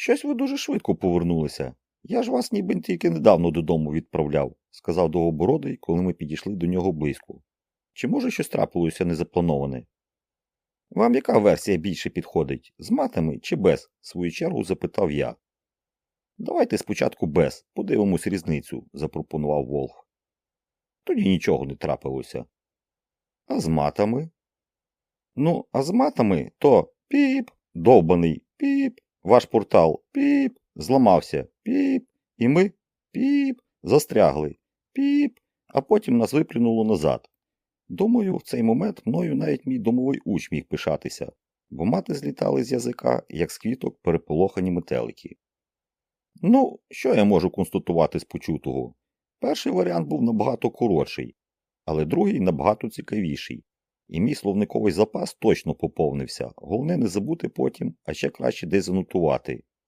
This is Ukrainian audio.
Щось ви дуже швидко повернулися. Я ж вас ніби тільки недавно додому відправляв, сказав Довгобородий, коли ми підійшли до нього близько. Чи може щось трапилося незаплановане? Вам яка версія більше підходить? З матами чи без? в свою чергу запитав я. Давайте спочатку без, подивимось різницю, запропонував Волх. Тоді нічого не трапилося. А з матами? Ну, а з матами то піп, довбаний піп, ваш портал піп, зламався піп, і ми піп, застрягли піп, а потім нас виплюнуло назад. Думаю, в цей момент мною навіть мій домовий уч міг пишатися, бо мати злітали з язика, як з квіток переполохані метелики. Ну, що я можу констатувати з почутого? Перший варіант був набагато коротший, але другий набагато цікавіший. І мій словниковий запас точно поповнився. Головне не забути потім, а ще краще десь занотувати.